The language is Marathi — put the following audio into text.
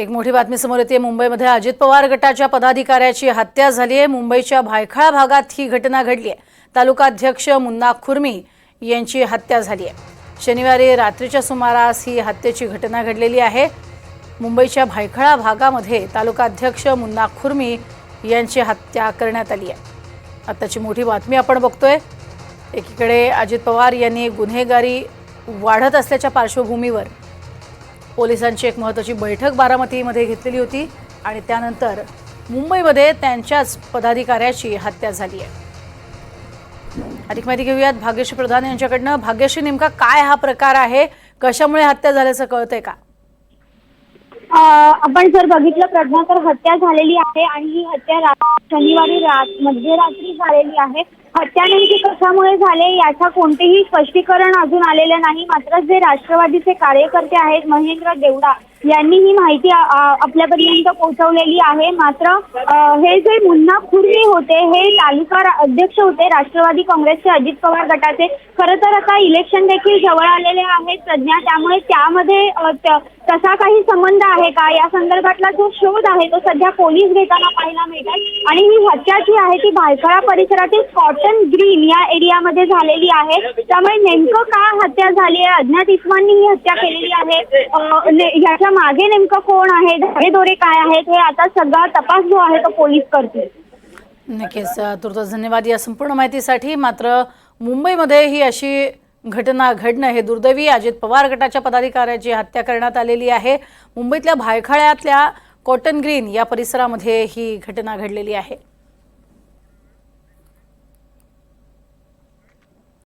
एक मोठी बातमी समोर येते. मुंबईमध्ये अजित पवार गटाच्या पदाधिकाऱ्याची हत्या झाली आहे. मुंबईच्या भायखळा भागात ही घटना घडली आहे. तालुकाध्यक्ष मुन्ना खुर्मी यांची हत्या झाली आहे. शनिवारी रात्रीच्या सुमारास ही हत्येची घटना घडलेली आहे. मुंबईच्या भायखळा भागामध्ये तालुकाध्यक्ष मुन्ना खुर्मी यांची हत्या करण्यात आली आहे. आत्ताची मोठी बातमी आपण बघतोय. एकीकडे अजित पवार यांनी गुन्हेगारी वाढत असल्याच्या पार्श्वभूमीवर पोलिसांची एक महत्त्वाची बैठक बारामतीमध्ये घेतलेली होती आणि त्यानंतर मुंबईमध्ये त्यांच्याच पदाधिकाऱ्याची हत्या झाली आहे. अधिक माहिती घेऊयात भाग्यश्री प्रधान यांच्याकडनं. भाग्यश्री नेमका काय हा प्रकार आहे? कशामुळे हत्या झाल्याचं कळतंय का? अं, आपण जर बघितलं प्रज्ञा तर हत्या झालेली आहे आणि ही हत्या शनिवारी रात मध्यरात्री झालेली आहे. हत्या नेमकी कशामुळे झाले याचा कोणतेही स्पष्टीकरण अजून आलेलं नाही. मात्र जे राष्ट्रवादीचे कार्यकर्ते आहेत महेंद्र देवडा यांनी ही माहिती आपल्यापर्यंत पोहोचवलेली आहे. मात्र हे जे मुन्ना खुर्मी होते हे तालुका अध्यक्ष होते राष्ट्रवादी काँग्रेसचे अजित पवार गटाचे. खरं तर आता इलेक्शन देखील जवळ आलेले आहेत. प्रज्ञा त्यामुळे त्यामध्ये तसा काही संबंध आहे का? या संदर्भातला जो शोध आहे तो सध्या पोलीस घेताना पाहायला मिळतात आणि ही हत्या जी आहे ती भायखळा परिसरातील कॉटन ग्रीन या एरियामध्ये झालेली आहे. त्यामुळे नेमकं का हत्या झाली आहे? अज्ञात इस्मांनी ही हत्या केलेली आहे. याच्या मागे नेमकं कोण आहे? धारेदोरे काय आहेत? हे आता सगळा तपास जो आहे तो पोलीस करतील नक्कीच अ, तुर्तास धन्यवाद या संपूर्ण माहितीसाठी. मात्र मुंबईमध्ये ही अशी घटना घडणं हे दुर्दैवी. अजित पवार गटाच्या पदाधिकाऱ्याची हत्या करण्यात आलेली आहे. मुंबईतल्या भायखळ्यातल्या कॉटन ग्रीन या परिसरामध्ये ही घटना घडलेली आहे.